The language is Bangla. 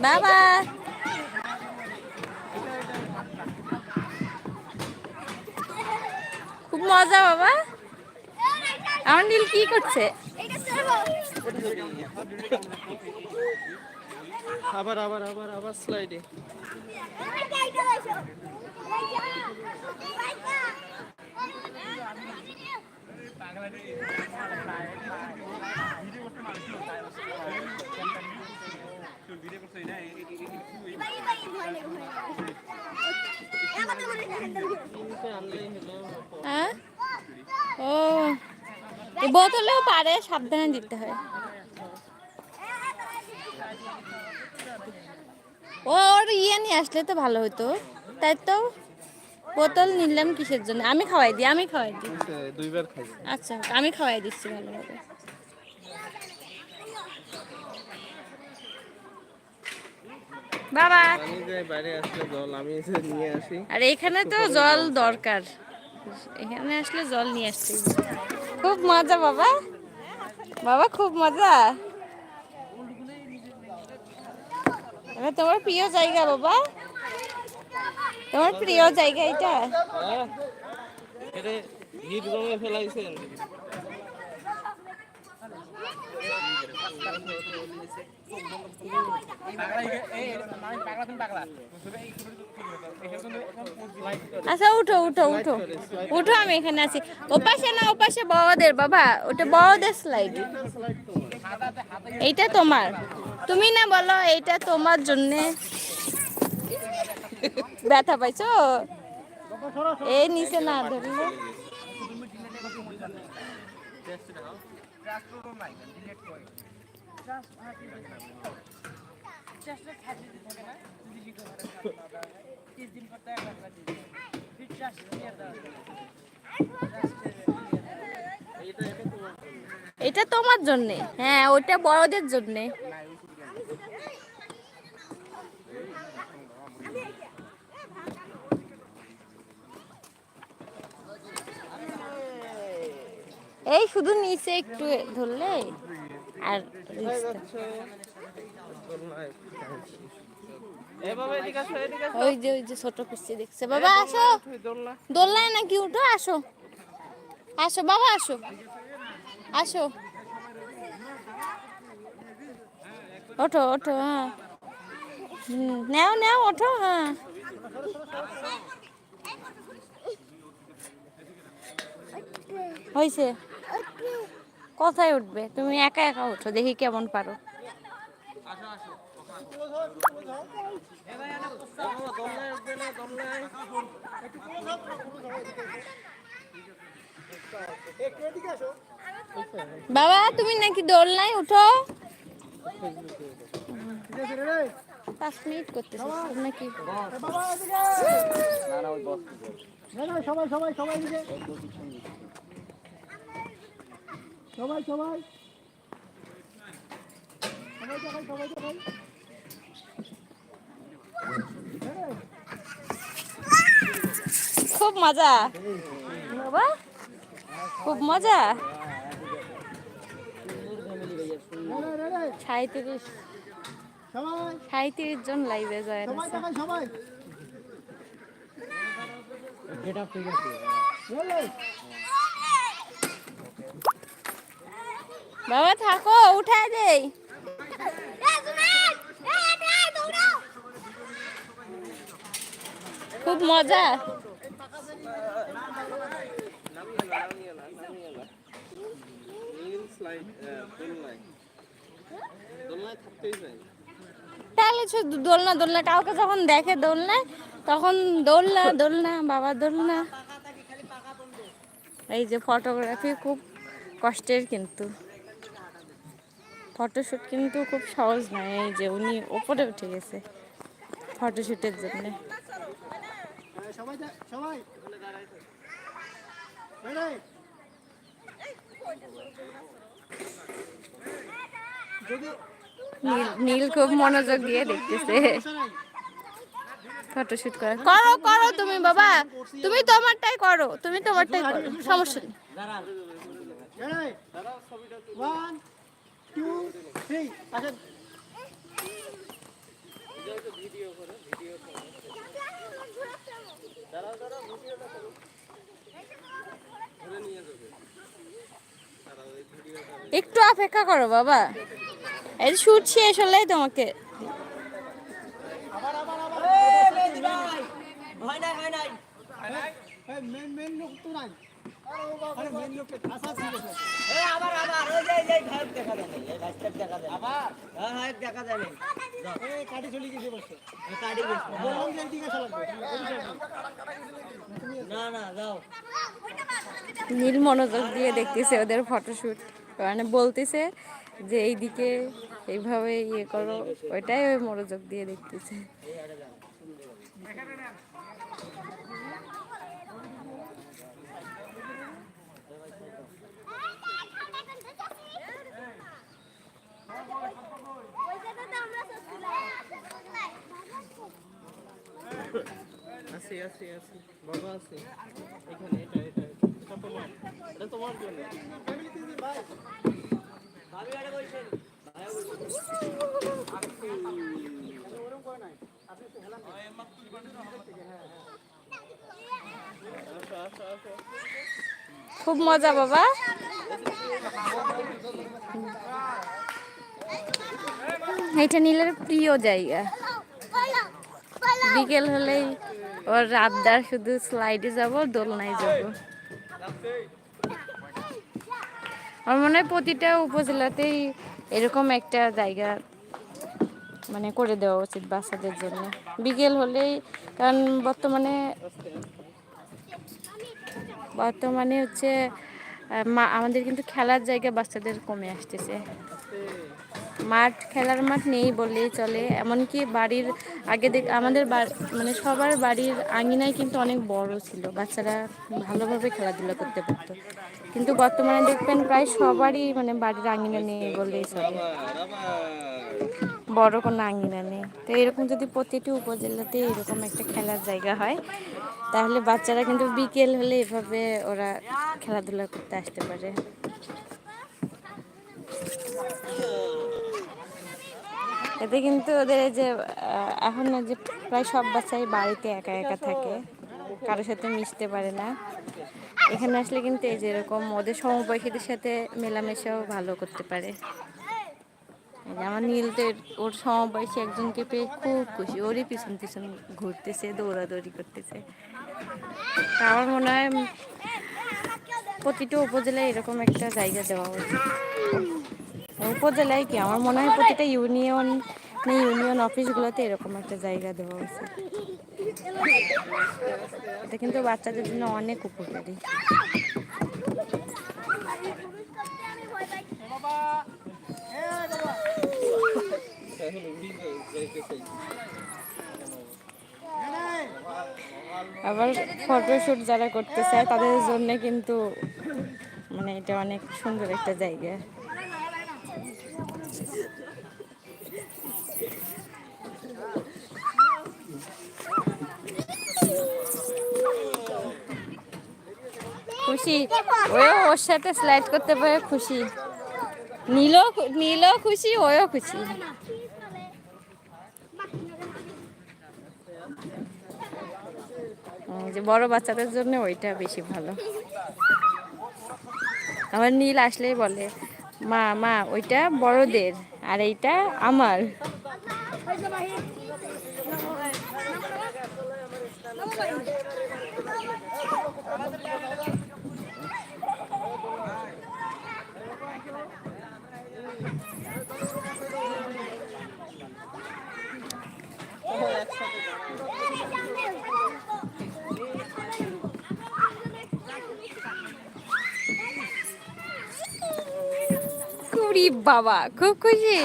বাবা। খুব মজা বাবা। আমার নীল কি করছে? আবার আবার আবার আবার স্লাইডে হ্যাঁ ও বোতলেও পারে সাবধানে দিতে হয়। ও ওর ইয়ে নিয়ে আসলে তো ভালো হতো। তাই তো বোতল নিলাম কিসের জন্য? আমি খাওয়াই দিই আমি খাওয়াই দিই। দুইবার খাই আচ্ছা আমি খাওয়াই দিচ্ছি ভালোভাবে। বাবা। আর এখানে তো জল দরকার। এখানে আসলে জল নিয়ে আসছি খুব মজা বাবা। বাবা খুব মজা। এটা তোমার প্রিয় জায়গা বাবা। তোমার প্রিয় জায়গা এটা। হ্যাঁ? ফেলাইছেন। আচ্ছা উঠো উঠো উঠো। উঠো, আমি এখানে আছি। ওপাশে না, ওপাশে বড়দের, বাবা। ওটা বড়দের স্লাইড এইটা তোমার। তুমি না বলো, এইটা তোমার জন্য ব্যথা পাইছো? এই নিচে না ধরলে এটা তোমার জন্যে। হ্যাঁ ওটা বড়দের জন্যে। এই শুধু নিচে একটু ধরলে আর ওই যে ওই যে ছোট পিসি দেখছে। বাবা, আসো। দোলনা দোলনায় নাকি উঠো, আসো। আসো, বাবা, আসো। আসো। ওঠো ওঠো হ্যাঁ। নাও নাও, ওঠো হ্যাঁ। হয়েছে কোথায় উঠবে তুমি একা একা উঠো দেখি কেমন পারো। বাবা তুমি নাকি দোলনায় উঠো? পাঁচ মিনিট করতেছো নাকি সবাই সবাই সবাই দিকে সবাই। সবাই সবাই দেখাই সবাই। খুব মজা। বাবা খুব মজা। সাঁত্রিশ সাঁত্রিশ জন লাইভে জয়েন সবাই আছে। বাবা থাকো, উঠায় দেই। খুব মজা। তাহলে শুধু দোলনা দোলনা, কাউকে যখন দেখে দোলনায় তখন দোলনা দোলনা বাবা দোলনা। এই যে ফটোগ্রাফি খুব কষ্টের কিন্তু। ফটোশ্যুট কিন্তু খুব সহজ নয় এই যে উনি ওপরে উঠে গেছে ফটোশ্যুটের জন্য। যদি নীল খুব মনোযোগ দিয়ে দেখতেছে। ফটোশুট করে। করো করো তুমি বাবা। তুমি তোমারটাই করো। তুমি তোমারটাই করো। সমস্যা নেই। টু থ্রি আসেন ভিডিও করে ভিডিও করে দাঁড়াও দাঁড়াও ভিডিওটা করো ধরে নিয়ে যাবে দাঁড়াও এই ভিডিওটা একটু অপেক্ষা করো নীল মনোযোগ দিয়ে দেখতেছে ওদের ফটোশুট মানে বলতেছে যে এইদিকে এইভাবে ইয়ে করো, ওইটাই ওই মনোযোগ দিয়ে দেখতেছে। বাবা এখানে এটা এটা এটা। তোমার এটা তোমার জন্য। খুব মজা, বাবা। এটা নীলের প্রিয় জায়গা। বিকেল হলেই ওর আবদার শুধু স্লাইডে যাব, দোলনায় যাব। আমার মনে হয় প্রতিটা উপজেলাতেই এরকম একটা জায়গা মানে করে দেওয়া উচিত বাচ্চাদের জন্য। বিকেল হলেই, কারণ বর্তমানে বর্তমানে হচ্ছে আমাদের কিন্তু খেলার জায়গা বাচ্চাদের কমে আসতেছে। মাঠ, খেলার মাঠ নেই বললেই চলে। এমনকি বাড়ির আগে দেখ, আমাদের মানে সবার বাড়ির আঙিনায় কিন্তু অনেক বড় ছিল। বাচ্চারা ভালোভাবে খেলাধুলা করতে পারতো। কিন্তু বর্তমানে দেখবেন প্রায় সবারই মানে বাড়ির আঙিনা নেই বললেই চলে। বড় কোনো আঙিনা নেই। তো এরকম যদি প্রতিটি উপজেলাতে এরকম একটা খেলার জায়গা হয়, তাহলে বাচ্চারা কিন্তু বিকেল হলে এভাবে ওরা খেলাধুলা করতে আসতে পারে। এতে কিন্তু ওদের যে এখন না যে প্রায় সব বাচ্চাই বাড়িতে একা একা থাকে, কারোর সাথে মিশতে পারে না। এখানে আসলে কিন্তু এই যে এরকম ওদের সমবয়সীদের সাথে মেলামেশাও ভালো করতে পারে। আমার নীল তো ওর সমবয়সী একজনকে পেয়ে খুব খুশি। ওরই পিছন পিছন ঘুরতেছে, দৌড়াদৌড়ি করতেছে। আমার মনে হয় প্রতিটা উপজেলায় এরকম একটা জায়গা দেওয়া উচিত। উপজেলায় কি? আমার মনে হয় প্রতিটা ইউনিয়ন মানে ইউনিয়ন অফিসগুলোতে এরকম একটা জায়গা দেওয়া উচিত এটা কিন্তু বাচ্চাদের জন্য অনেক উপকারী। আবার ফটোশ্যুট যারা করতে চায়, তাদের জন্য কিন্তু মানে এটা অনেক সুন্দর একটা জায়গা। খুশি। ওও ওর সাথে স্লাইড করতে পারে খুশি। নীলও নীলও খুশি ওও খুশি। যে বড় বাচ্চাদের জন্য ওইটা বেশি ভালো। আমার নীল আসলেই বলে মা মা ওইটা বড়দের আর এইটা আমার। বাবা খুব খুশি।